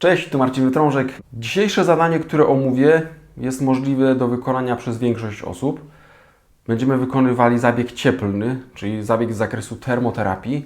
Cześć, tu Marcin Wytrążek. Dzisiejsze zadanie, które omówię, jest możliwe do wykonania przez większość osób. Będziemy wykonywali zabieg cieplny, czyli zabieg z zakresu termoterapii.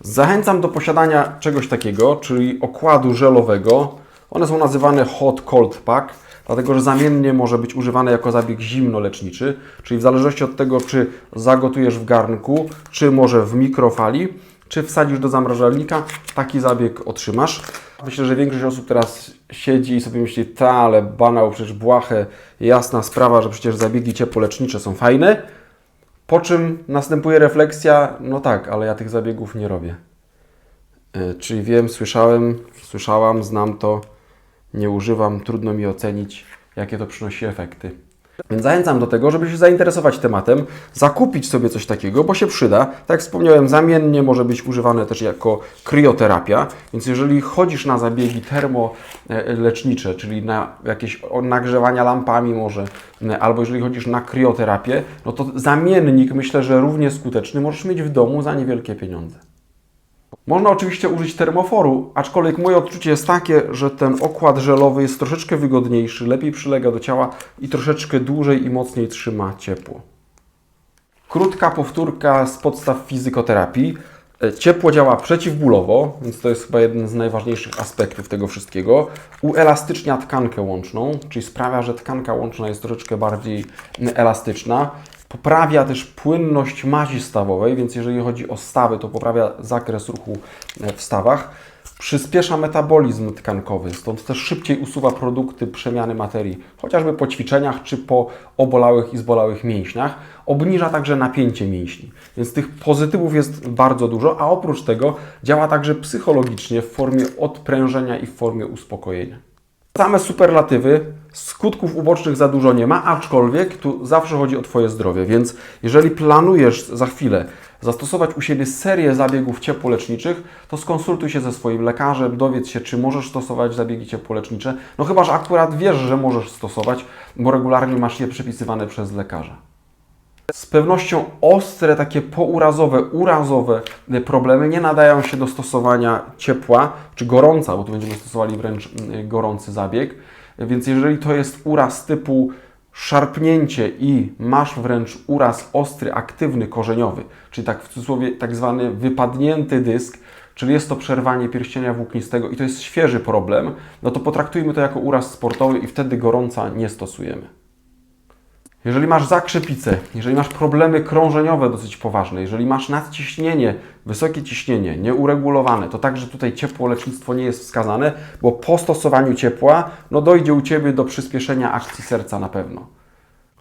Zachęcam do posiadania czegoś takiego, czyli okładu żelowego. One są nazywane hot cold pack, dlatego że zamiennie może być używane jako zabieg zimnoleczniczy, czyli w zależności od tego, czy zagotujesz w garnku, czy może w mikrofali, czy wsadzisz do zamrażalnika, taki zabieg otrzymasz. Myślę, że większość osób teraz siedzi i sobie myśli, ta, ale banał, przecież błahe, jasna sprawa, że przecież zabiegi ciepłolecznicze są fajne. Po czym następuje refleksja, no tak, ale ja tych zabiegów nie robię. Yy, czyli wiem, słyszałem, słyszałam, znam to, nie używam, trudno mi ocenić, jakie to przynosi efekty. Więc zachęcam do tego, żeby się zainteresować tematem, zakupić sobie coś takiego, bo się przyda. Tak jak wspomniałem, zamiennie może być używane też jako krioterapia, więc jeżeli chodzisz na zabiegi termolecznicze, czyli na jakieś nagrzewania lampami może, albo jeżeli chodzisz na krioterapię, no to zamiennik myślę, że równie skuteczny możesz mieć w domu za niewielkie pieniądze. Można oczywiście użyć termoforu, aczkolwiek moje odczucie jest takie, że ten okład żelowy jest troszeczkę wygodniejszy, lepiej przylega do ciała i troszeczkę dłużej i mocniej trzyma ciepło. Krótka powtórka z podstaw fizykoterapii. E, Ciepło działa przeciwbólowo, więc to jest chyba jeden z najważniejszych aspektów tego wszystkiego. Uelastycznia tkankę łączną, czyli sprawia, że tkanka łączna jest troszeczkę bardziej elastyczna. Poprawia też płynność mazi stawowej, więc jeżeli chodzi o stawy, to poprawia zakres ruchu w stawach. Przyspiesza metabolizm tkankowy, stąd też szybciej usuwa produkty przemiany materii, chociażby po ćwiczeniach czy po obolałych i zbolałych mięśniach. Obniża także napięcie mięśni, więc tych pozytywów jest bardzo dużo, a oprócz tego działa także psychologicznie w formie odprężenia i w formie uspokojenia. Same superlatywy, skutków ubocznych za dużo nie ma, aczkolwiek tu zawsze chodzi o Twoje zdrowie, więc jeżeli planujesz za chwilę zastosować u siebie serię zabiegów ciepłoleczniczych, to skonsultuj się ze swoim lekarzem, dowiedz się, czy możesz stosować zabiegi ciepłolecznicze, no chyba, że akurat wiesz, że możesz stosować, bo regularnie masz je przepisywane przez lekarza. Z pewnością ostre, takie pourazowe, urazowe problemy nie nadają się do stosowania ciepła czy gorąca, bo tu będziemy stosowali wręcz mm, gorący zabieg. Więc jeżeli to jest uraz typu szarpnięcie i masz wręcz uraz ostry, aktywny, korzeniowy, czyli tak w cudzysłowie tak zwany wypadnięty dysk, czyli jest to przerwanie pierścienia włóknistego i to jest świeży problem, no to potraktujmy to jako uraz sportowy i wtedy gorąca nie stosujemy. Jeżeli masz zakrzepicę, jeżeli masz problemy krążeniowe dosyć poważne, jeżeli masz nadciśnienie, wysokie ciśnienie, nieuregulowane, to także tutaj ciepłolecznictwo nie jest wskazane, bo po stosowaniu ciepła no dojdzie u Ciebie do przyspieszenia akcji serca na pewno.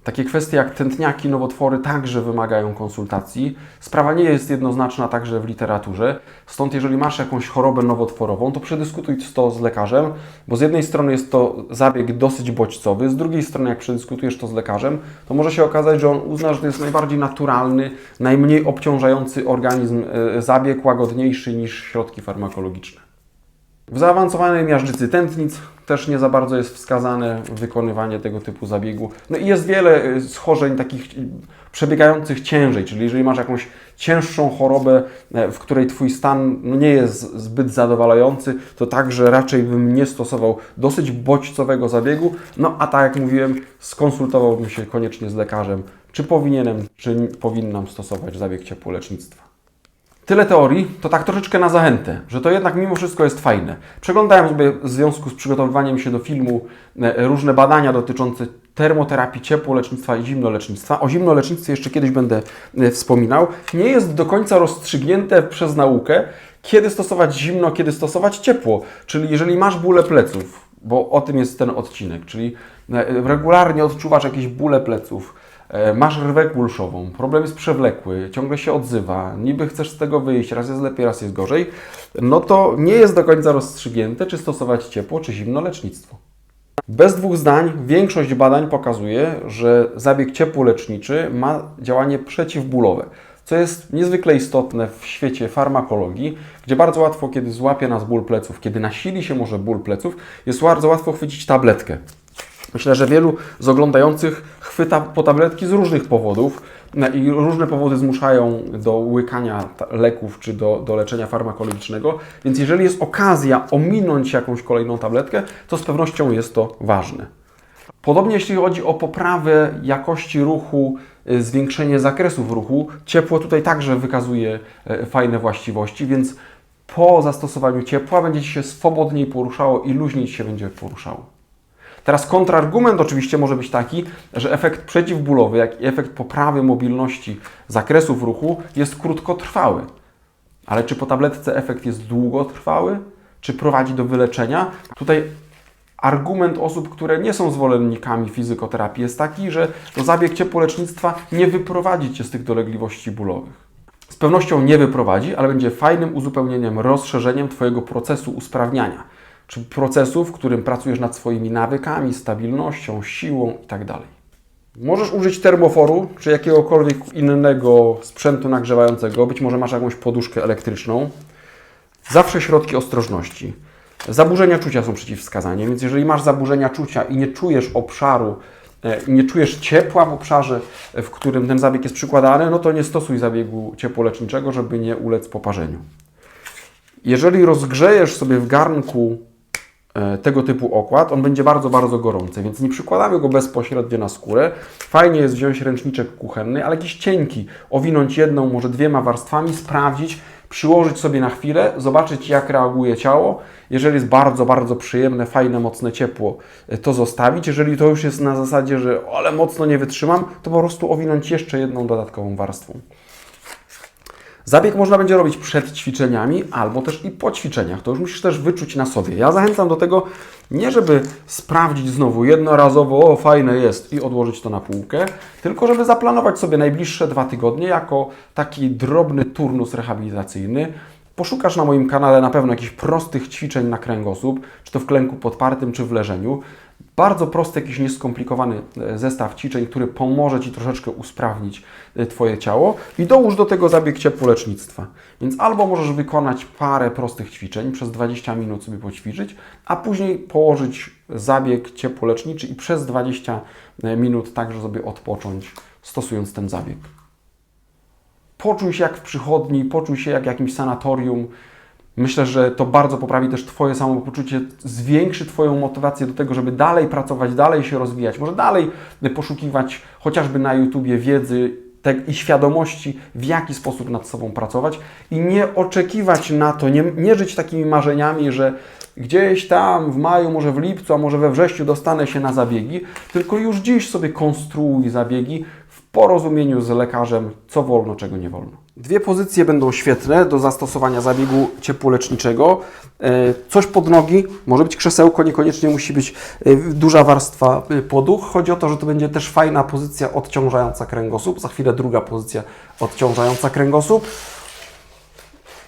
Takie kwestie jak tętniaki, nowotwory także wymagają konsultacji. Sprawa nie jest jednoznaczna także w literaturze, stąd jeżeli masz jakąś chorobę nowotworową, to przedyskutuj to z lekarzem, bo z jednej strony jest to zabieg dosyć bodźcowy, z drugiej strony jak przedyskutujesz to z lekarzem, to może się okazać, że on uzna, że to jest najbardziej naturalny, najmniej obciążający organizm e, zabieg, łagodniejszy niż środki farmakologiczne. W zaawansowanej miażdżycy tętnic też nie za bardzo jest wskazane wykonywanie tego typu zabiegu. No i jest wiele y, schorzeń takich y, przebiegających ciężej, czyli jeżeli masz jakąś cięższą chorobę, e, w której Twój stan no nie jest zbyt zadowalający, to także raczej bym nie stosował dosyć bodźcowego zabiegu. No a tak jak mówiłem, skonsultowałbym się koniecznie z lekarzem, czy powinienem, czy powinnam stosować zabieg ciepłolecznictwa. Tyle teorii, to tak troszeczkę na zachętę, że to jednak mimo wszystko jest fajne. Przeglądałem sobie w związku z przygotowywaniem się do filmu e, różne badania dotyczące termoterapii, ciepłolecznictwa i zimnolecznictwa. O zimnolecznictwie jeszcze kiedyś będę e, wspominał. Nie jest do końca rozstrzygnięte przez naukę, kiedy stosować zimno, kiedy stosować ciepło. Czyli jeżeli masz bóle pleców, bo o tym jest ten odcinek, czyli e, regularnie odczuwasz jakieś bóle pleców, masz rwę kulszową, problem jest przewlekły, ciągle się odzywa, niby chcesz z tego wyjść, raz jest lepiej, raz jest gorzej, no to nie jest do końca rozstrzygnięte, czy stosować ciepło, czy zimno lecznictwo. Bez dwóch zdań większość badań pokazuje, że zabieg ciepłoleczniczy ma działanie przeciwbólowe, co jest niezwykle istotne w świecie farmakologii, gdzie bardzo łatwo, kiedy złapie nas ból pleców, kiedy nasili się może ból pleców, jest bardzo łatwo chwycić tabletkę Myślę, że wielu z oglądających chwyta po tabletki z różnych powodów no i różne powody zmuszają do łykania leków czy do, do leczenia farmakologicznego, więc jeżeli jest okazja ominąć jakąś kolejną tabletkę, to z pewnością jest to ważne. Podobnie jeśli chodzi o poprawę jakości ruchu, y, zwiększenie zakresów ruchu, ciepło tutaj także wykazuje e, fajne właściwości, więc po zastosowaniu ciepła będzie się swobodniej poruszało i luźniej się będzie poruszało. Teraz kontrargument oczywiście może być taki, że efekt przeciwbólowy, jak i efekt poprawy mobilności zakresów ruchu jest krótkotrwały. Ale czy po tabletce efekt jest długotrwały? Czy prowadzi do wyleczenia? Tutaj argument osób, które nie są zwolennikami fizykoterapii jest taki, że zabieg ciepłolecznictwa nie wyprowadzi Cię z tych dolegliwości bólowych. Z pewnością nie wyprowadzi, ale będzie fajnym uzupełnieniem, rozszerzeniem Twojego procesu usprawniania, czy procesu, w którym pracujesz nad swoimi nawykami, stabilnością, siłą itd. Możesz użyć termoforu, czy jakiegokolwiek innego sprzętu nagrzewającego, być może masz jakąś poduszkę elektryczną. Zawsze środki ostrożności. Zaburzenia czucia są przeciwwskazaniem, więc jeżeli masz zaburzenia czucia i nie czujesz obszaru, e, nie czujesz ciepła w obszarze, e, w którym ten zabieg jest przykładany, no to nie stosuj zabiegu ciepłoleczniczego, żeby nie ulec poparzeniu. Jeżeli rozgrzejesz sobie w garnku tego typu okład, on będzie bardzo, bardzo gorący, więc nie przykładamy go bezpośrednio na skórę. Fajnie jest wziąć ręczniczek kuchenny, ale jakiś cienki, owinąć jedną, może dwiema warstwami, sprawdzić, przyłożyć sobie na chwilę, zobaczyć jak reaguje ciało. Jeżeli jest bardzo, bardzo przyjemne, fajne, mocne ciepło, e, to zostawić. Jeżeli to już jest na zasadzie, że ale mocno nie wytrzymam, to po prostu owinąć jeszcze jedną dodatkową warstwą. Zabieg można będzie robić przed ćwiczeniami albo też i po ćwiczeniach. To już musisz też wyczuć na sobie. Ja zachęcam do tego nie, żeby sprawdzić znowu jednorazowo, o fajne jest i odłożyć to na półkę, tylko żeby zaplanować sobie najbliższe dwa tygodnie jako taki drobny turnus rehabilitacyjny. Poszukasz na moim kanale na pewno jakichś prostych ćwiczeń na kręgosłup, czy to w klęku podpartym, czy w leżeniu. Bardzo prosty, jakiś nieskomplikowany e, zestaw ćwiczeń, który pomoże Ci troszeczkę usprawnić e, Twoje ciało i dołóż do tego zabieg ciepłolecznictwa. Więc albo możesz wykonać parę prostych ćwiczeń, przez 20 minut sobie poćwiczyć, a później położyć zabieg ciepłoleczniczy i przez 20 minut także sobie odpocząć, stosując ten zabieg. Poczuj się jak w przychodni, poczuj się jak w jakimś sanatorium. Myślę, że to bardzo poprawi też Twoje samopoczucie, zwiększy Twoją motywację do tego, żeby dalej pracować, dalej się rozwijać, może dalej poszukiwać chociażby na YouTubie wiedzy i świadomości, w jaki sposób nad sobą pracować i nie oczekiwać na to, nie, nie żyć takimi marzeniami, że gdzieś tam w maju, może w lipcu, a może we wrześniu dostanę się na zabiegi, tylko już dziś sobie konstruuj zabiegi porozumieniu z lekarzem, co wolno, czego nie wolno. Dwie pozycje będą świetne do zastosowania zabiegu ciepłoleczniczego. E, Coś pod nogi, może być krzesełko, niekoniecznie musi być e, duża warstwa e, poduch. Chodzi o to, że to będzie też fajna pozycja odciążająca kręgosłup. Za chwilę druga pozycja odciążająca kręgosłup.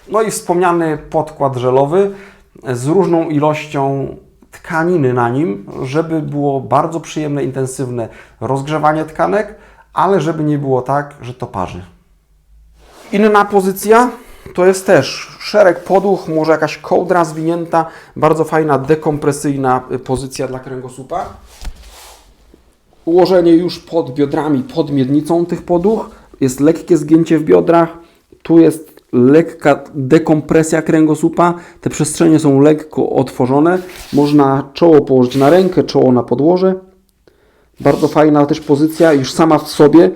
No i wspomniany podkład żelowy z różną ilością tkaniny na nim, żeby było bardzo przyjemne, intensywne rozgrzewanie tkanek, ale żeby nie było tak, że to parzy. Inna pozycja to jest też szereg poduch, może jakaś kołdra zwinięta, bardzo fajna dekompresyjna pozycja dla kręgosłupa. Ułożenie już pod biodrami, pod miednicą tych poduch. Jest lekkie zgięcie w biodrach. Tu jest lekka dekompresja kręgosłupa. Te przestrzenie są lekko otworzone. Można czoło położyć na rękę, czoło na podłoże. Bardzo fajna też pozycja już sama w sobie,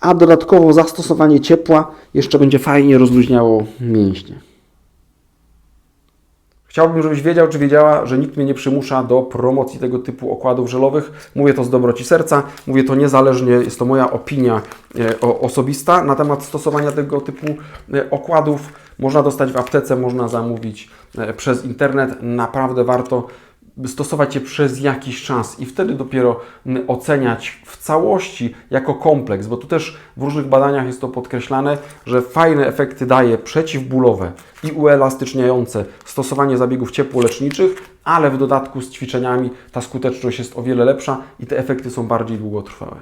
a dodatkowo zastosowanie ciepła jeszcze będzie fajnie rozluźniało mięśnie. Chciałbym, żebyś wiedział, czy wiedziała, że nikt mnie nie przymusza do promocji tego typu okładów żelowych. Mówię to z dobroci serca, mówię to niezależnie, jest to moja opinia e, osobista na temat stosowania tego typu e, okładów. Można dostać w aptece, można zamówić e, przez internet. Naprawdę warto stosować je przez jakiś czas i wtedy dopiero oceniać w całości jako kompleks, bo tu też w różnych badaniach jest to podkreślane, że fajne efekty daje przeciwbólowe i uelastyczniające stosowanie zabiegów ciepłoleczniczych, ale w dodatku z ćwiczeniami ta skuteczność jest o wiele lepsza i te efekty są bardziej długotrwałe.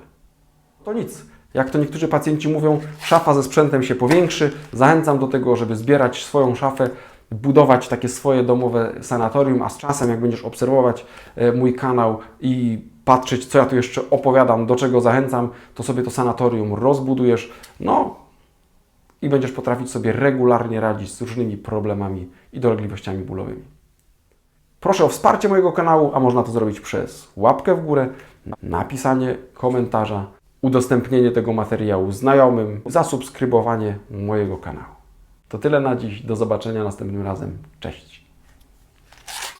To nic. Jak to niektórzy pacjenci mówią, szafa ze sprzętem się powiększy. Zachęcam do tego, żeby zbierać swoją szafę budować takie swoje domowe sanatorium, a z czasem, jak będziesz obserwować e, mój kanał i patrzeć, co ja tu jeszcze opowiadam, do czego zachęcam, to sobie to sanatorium rozbudujesz, no i będziesz potrafić sobie regularnie radzić z różnymi problemami i dolegliwościami bólowymi. Proszę o wsparcie mojego kanału, a można to zrobić przez łapkę w górę, napisanie komentarza, udostępnienie tego materiału znajomym, zasubskrybowanie mojego kanału. To tyle na dziś. Do zobaczenia następnym razem. Cześć.